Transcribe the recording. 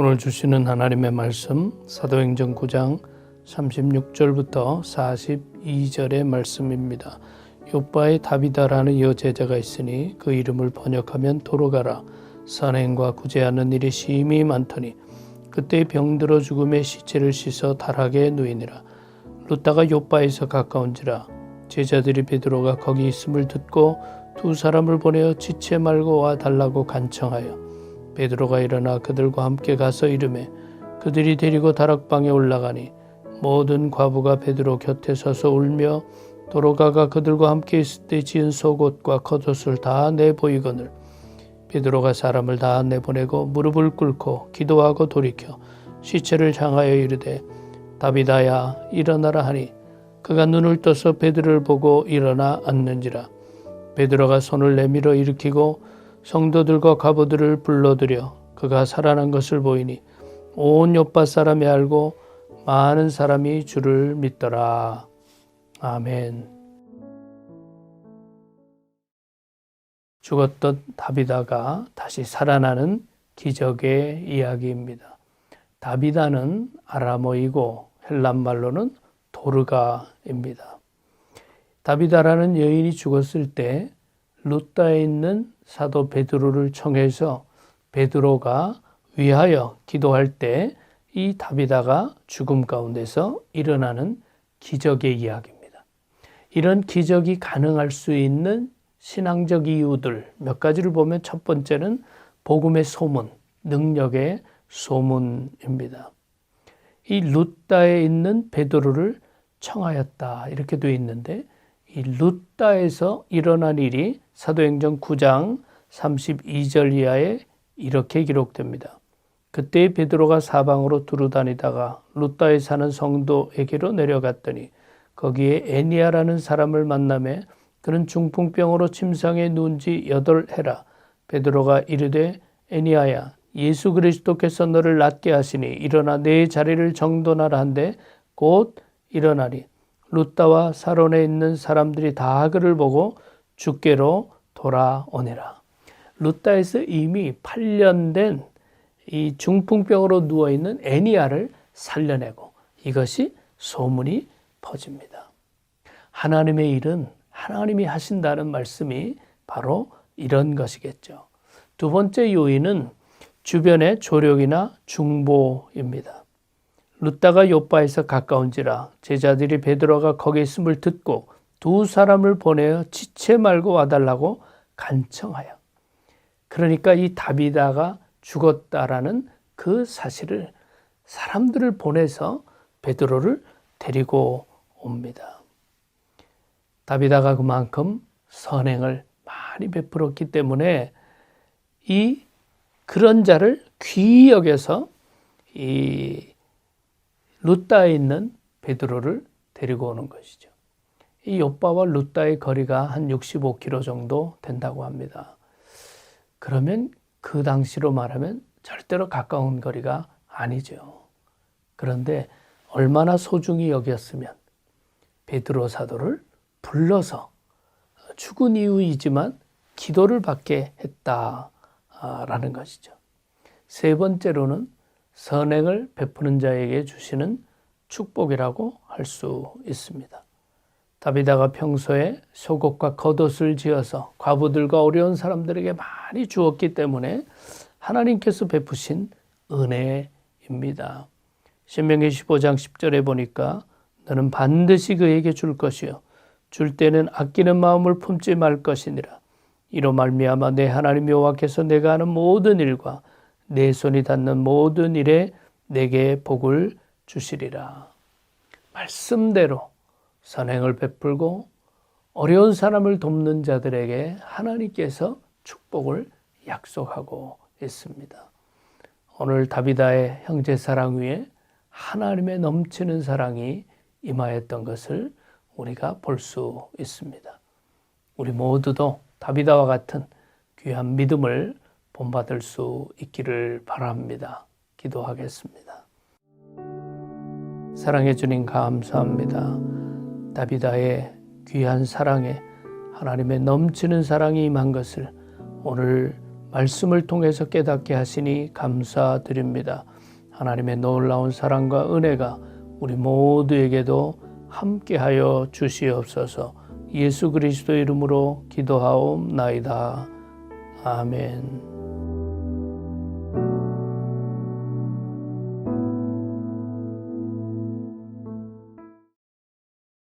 오늘 주시는 하나님의 말씀 사도행전 9장 36절부터 42절의 말씀입니다. 요바의 다비다라는 여제자가 있으니 그 이름을 번역하면 도로가라 선행과 구제하는 일이 심히 많더니 그때 병들어 죽음의 시체를 씻어 달하게 누이니라 루다가 요바에서 가까운지라 제자들이 베드로가 거기 있음을 듣고 두 사람을 보내어 지체 말고 와 달라고 간청하여 베드로가 일어나 그들과 함께 가서 이름에 그들이 데리고 다락방에 올라가니 모든 과부가 베드로 곁에 서서 울며 도로가가 그들과 함께 있을 때 지은 속옷과 겉옷을 다 내보이거늘. 베드로가 사람을 다 내보내고 무릎을 꿇고 기도하고 돌이켜 시체를 향하여 이르되 다비다야 일어나라 하니 그가 눈을 떠서 베드로를 보고 일어나 앉는지라. 베드로가 손을 내밀어 일으키고 성도들과 과부들을 불러들여 그가 살아난 것을 보이니 온 요파 사람이 알고 많은 사람이 주를 믿더라. 아멘. 죽었던 다비다가 다시 살아나는 기적의 이야기입니다. 다비다는 아람어이고 헬란 말로는 도르가입니다. 다비다라는 여인이 죽었을 때 루다에 있는 사도 베드로를 청해서 베드로가 위하여 기도할 때 이 다비다가 죽음 가운데서 일어나는 기적의 이야기입니다. 이런 기적이 가능할 수 있는 신앙적 이유들 몇 가지를 보면 첫 번째는 복음의 소문, 능력의 소문입니다. 이 루다에 있는 베드로를 청하였다 이렇게 되어 있는데 이 루다에서 일어난 일이 사도행전 9장 32절 이하에 이렇게 기록됩니다. 그때 베드로가 사방으로 두루 다니다가 루다에 사는 성도에게로 내려갔더니 거기에 애니아라는 사람을 만남에 그는 중풍병으로 침상에 누운 지 여덟 해라. 베드로가 이르되 애니아야 예수 그리스도께서 너를 낫게 하시니 일어나 내 자리를 정돈하라 한데 곧 일어나리. 루다와 사론에 있는 사람들이 다 그를 보고 주께로 돌아오니라. 루다에서 이미 8년 된 이 중풍병으로 누워 있는 애니아를 살려내고 이것이 소문이 퍼집니다. 하나님의 일은 하나님이 하신다는 말씀이 바로 이런 것이겠죠. 두 번째 요인은 주변의 조력이나 중보입니다. 루다가 요바에서 가까운지라 제자들이 베드로가 거기 있음을 듣고 두 사람을 보내어 지체 말고 와달라고 간청하여 그러니까 이 다비다가 죽었다라는 그 사실을 사람들을 보내서 베드로를 데리고 옵니다. 다비다가 그만큼 선행을 많이 베풀었기 때문에 이 그런 자를 귀히 여겨서 이 루다에 있는 베드로를 데리고 오는 것이죠. 이 요바와 루다의 거리가 한 65km 정도 된다고 합니다. 그러면 그 당시로 말하면 절대로 가까운 거리가 아니죠. 그런데 얼마나 소중히 여겼으면 베드로 사도를 불러서 죽은 이유이지만 기도를 받게 했다라는 것이죠. 세 번째로는 선행을 베푸는 자에게 주시는 축복이라고 할 수 있습니다. 다비다가 평소에 속옷과 겉옷을 지어서 과부들과 어려운 사람들에게 많이 주었기 때문에 하나님께서 베푸신 은혜입니다. 신명기 15장 10절에 보니까 너는 반드시 그에게 줄 것이요 줄 때는 아끼는 마음을 품지 말 것이니라. 이로 말미암아 내 하나님 여호와께서 내가 하는 모든 일과 내 손이 닿는 모든 일에 내게 복을 주시리라. 말씀대로 선행을 베풀고 어려운 사람을 돕는 자들에게 하나님께서 축복을 약속하고 있습니다. 오늘 다비다의 형제 사랑 위에 하나님의 넘치는 사랑이 임하였던 것을 우리가 볼 수 있습니다. 우리 모두도 다비다와 같은 귀한 믿음을 본받을 수 있기를 바랍니다. 기도하겠습니다. 사랑해 주님 감사합니다. 다비다의 귀한 사랑에 하나님의 넘치는 사랑이 임한 것을 오늘 말씀을 통해서 깨닫게 하시니 감사드립니다. 하나님의 놀라운 사랑과 은혜가 우리 모두에게도 함께하여 주시옵소서. 예수 그리스도 이름으로 기도하옵나이다. 아멘.